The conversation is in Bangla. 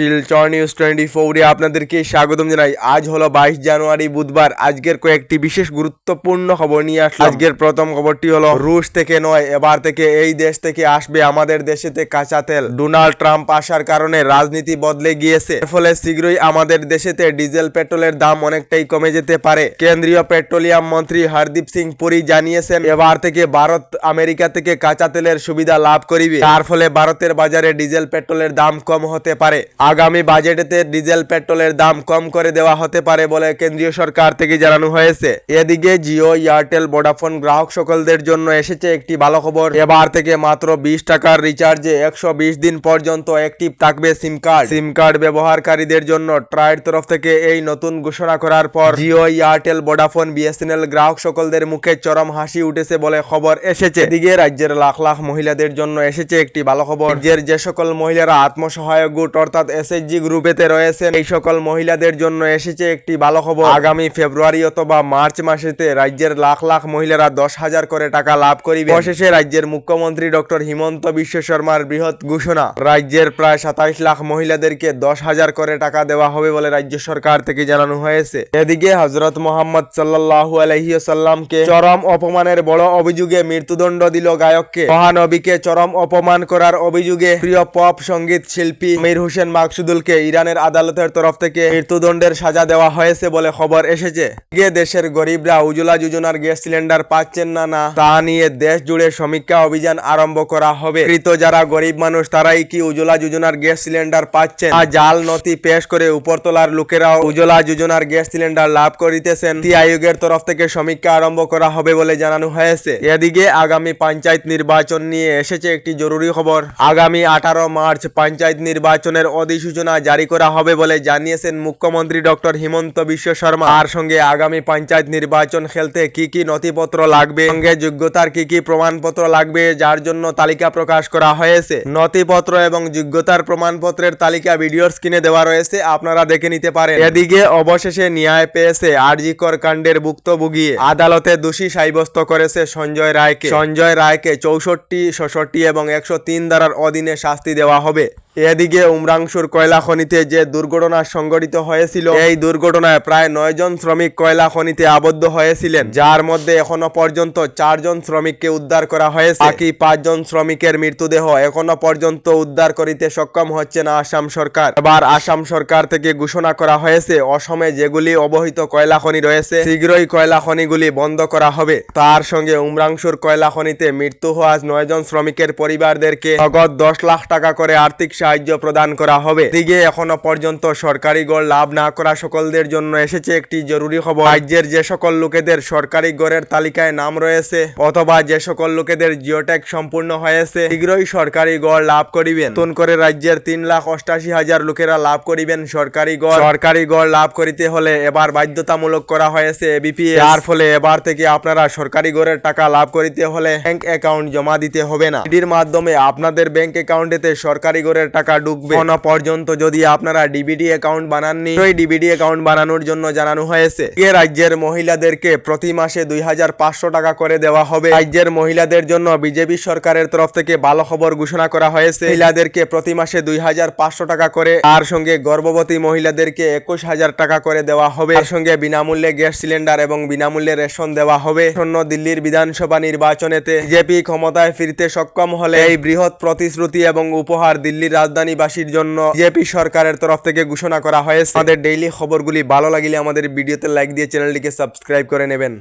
শিলচর নিউজ টোয়েন্টি ফোরে আপনাদেরকে স্বাগতম জানাই। আজ হলো বাইশ জানুয়ারি, বুধবার। আজকের কয়েকটি বিশেষ গুরুত্বপূর্ণ খবর নিয়ে আসলাম। আজকের প্রথম খবরটি হলো, রুশ থেকে নয়, এবার থেকে এই দেশ থেকে আসবে আমাদের দেশেতে কাঁচা তেল। ডোনাল্ড ট্রাম্প আসার কারণে রাজনীতি বদলে গিয়েছে। এর ফলে শীঘ্রই আমাদের দেশেতে ডিজেল পেট্রোলের দাম অনেকটাই কমে যেতে পারে। কেন্দ্রীয় পেট্রোলিয়াম মন্ত্রী হরদীপ সিং পুরী জানিয়েছেন, এবার থেকে ভারত আমেরিকা থেকে কাঁচা তেলের সুবিধা লাভ করিবে। তার ফলে ভারতের বাজারে ডিজেল পেট্রোলের দাম কম হতে পারে। আগামী বাজেটেতে ডিজেল, পেট্রোলের দাম কম করে দেওয়া হতে পারে বলে কেন্দ্রীয় সরকার থেকে জানানো হয়েছে। এদিকে জিও, এয়ারটেল, ভোডাফোন গ্রাহক সকলদের জন্য এসেছে একটি ভালো খবর এবার থেকে মাত্র বিশ টাকার রিচার্জে একশো বিশ দিন পর্যন্ত অ্যাক্টিভ থাকবে সিম কার্ড। সিম কার্ড ব্যবহারকারীদের জন্য ট্রায়ের তরফ থেকে এই নতুন ঘোষণা করার পর জিও, এয়ারটেল, ভোডাফোন, বিএসএনএল গ্রাহক সকলদের মুখে চরম হাসি উঠেছে বলে খবর এসেছে। এদিকে রাজ্যের লাখ লাখ মহিলাদের জন্য এসেছে একটি ভালো খবর যে সকল মহিলারা আত্মসহায়ক গুট অর্থাৎ এসএইচজি গ্রুপেতে রয়েছেন। এই সকল মহিলাদের জন্য এসেছে একটি ভালো খবর। আগামী ফেব্রুয়ারি অথবা মার্চ মাসেতে রাজ্যের লাখ লাখ মহিলারা দশ হাজার করে টাকা লাভ করিবে অবশেষে রাজ্যের মুখ্যমন্ত্রী ডক্টর হিমন্ত বিশ্ব শর্মার বৃহৎ ঘোষণা। রাজ্যের প্রায় সাতাইশ লাখ মহিলাদেরকে দশ হাজার করে টাকা দেওয়া হবে বলে রাজ্য সরকার থেকে জানানো হয়েছে। এদিকে হজরত মোহাম্মদ সাল্লাল্লাহু আলাইহি সাল্লামকে চরম অপমানের বড় অভিযোগে মৃত্যুদণ্ড দিল গায়ককে। মহানবীকে চরম অপমান করার অভিযোগে প্রিয় পপ সংগীত শিল্পী মীর হোসেন মাকসুদুলকে ইরানের আদালতের তরফ থেকে মৃত্যুদণ্ডের সাজা দেওয়া হয়েছে বলে খবর এসেছে। এদিকে দেশের গরিবরা উজ্জ্বলা যোজনার গ্যাস সিলিন্ডার পাচ্ছেন না না, তা নিয়ে দেশ জুড়ে সমীক্ষা অভিযান আরম্ভ করা হবে। কৃত যারা গরিব মানুষ, তারাই কি উজ্জ্বলা যোজনার গ্যাস সিলিন্ডার পাচ্ছেন? জাল নথি পেশ করে উপরতলার লোকেরাও উজ্জ্বলা যোজনার গ্যাস সিলিন্ডার লাভ করিতেছেন। নীতি আয়োগের তরফ থেকে সমীক্ষা আরম্ভ করা হবে বলে জানানো হয়েছে। এদিকে আগামী পঞ্চায়েত নির্বাচন নিয়ে এসেছে একটি জরুরি খবর। আগামী আঠারো মার্চ পঞ্চায়েত নির্বাচনের অধিসূচনা জারি করা হবে বলে জানিয়েছেন মুখ্যমন্ত্রী ডক্টর হিমন্ত বিশ্ব শর্মা। তার সঙ্গে আগামী পঞ্চায়েত নির্বাচন খেলতে কি কি নথিপত্র লাগবে, সঙ্গে যোগ্যতার কি কি প্রমাণপত্র লাগবে, যার জন্য তালিকা প্রকাশ করা হয়েছে। নথিপত্র এবং যোগ্যতার প্রমাণপত্রের তালিকা ভিডিওর স্ক্রিনে দেওয়া রয়েছে, আপনারা দেখে নিতে পারেন। এদিকে অবশেষে ন্যায় পেয়েছে আরজিকর কাণ্ডের ভুক্তভোগী। আদালতে দোষী সাব্যস্ত করেছে সঞ্জয় রায়কে। সঞ্জয় রায়কে চৌষট্টি, ছষট্টি এবং একশো তিন ধারার অধীনে শাস্তি দেওয়া হবে। এদিকে উমরাংশুর কয়লা খনিতে যে দুর্ঘটনা সংঘটিত হয়েছিল, এই দুর্ঘটনায় প্রায় নয় জন শ্রমিক কয়লা খনিতে আবদ্ধ হয়েছিলেন। যার মধ্যে এখনও পর্যন্ত চারজন শ্রমিককে উদ্ধার করা হয়েছে। বাকি পাঁচজন শ্রমিকের মৃতদেহ এখনও পর্যন্ত উদ্ধার করিতে সক্ষম হচ্ছে না আসাম সরকার। এবার আসাম সরকার থেকে ঘোষণা করা হয়েছে, অসমে যেগুলি অবহিত কয়লা খনি রয়েছে, শীঘ্রই কয়লা খনিগুলি বন্ধ করা হবে। তার সঙ্গে উমরাংশুর কয়লা খনিতে মৃত্যু হওয়া নয়জন শ্রমিকের পরিবারদেরকে নগদ দশ লাখ টাকা করে আর্থিক সাহায্য প্রদান করা হবে। দিকে এখনও পর্যন্ত সরকারি গড় লাভ না করা সকলদের জন্য এসেছে একটি জরুরি খবর। রাজ্যের যে সকল লোকেদের সরকারি গড়ের তালিকায় নাম রয়েছে অথবা যে সকল লোকেদের জিওটেক সম্পূর্ণ হয়েছে, শীঘ্রই সরকারি গড় লাভ করিবেন। নতুন করে রাজ্যের তিন লাখ অষ্টাশি হাজার লোকেরা লাভ করিবেন সরকারি গড়। সরকারি গড় লাভ করিতে হলে এবার বাধ্যতামূলক করা হয়েছে এবিপি। যার ফলে এবার থেকে আপনারা সরকারি গড়ের টাকা লাভ করিতে হলে ব্যাংক অ্যাকাউন্ট জমা দিতে হবে না। এটির মাধ্যমে আপনাদের ব্যাংক অ্যাকাউন্টেতে সরকারি গড়ের টাকা ঢুকবে। এখনও পর্যন্ত যদি আপনারা ডিবিডি অ্যাকাউন্ট বানাননি ওই ডিবিডি অ্যাকাউন্ট বানানোর জন্য জানানো হয়েছে এ রাজ্যের মহিলাদেরকে প্রতি মাসে দুই হাজার পাঁচশো টাকা করে দেওয়া হবে। রাজ্যের মহিলাদের জন্য বিজেপি সরকারের তরফ থেকে ভালো খবর ঘোষণা করা হয়েছে। মহিলাদেরকে প্রতি মাসে দুই হাজার পাঁচশো টাকা করে, তার সঙ্গে গর্ভবতী মহিলাদেরকে একুশ হাজার টাকা করে দেওয়া হবে। তার সঙ্গে বিনামূল্যে গ্যাস সিলিন্ডার এবং বিনামূল্যে রেশন দেওয়া হবে। শূন্য দিল্লির বিধানসভা নির্বাচনেতে বিজেপি ক্ষমতায় ফিরতে সক্ষম হলে এই বৃহৎ প্রতিশ্রুতি এবং উপহার দিল্লির রাজধানীবাসীর জন্য বিজেপি সরকারের তরফ থেকে ঘোষণা করা হয়েছে। আমাদের ডেইলি খবরগুলি ভালো লাগলে আমাদের ভিডিওতে লাইক দিয়ে চ্যানেলটিকে সাবস্ক্রাইব করে নেবেন।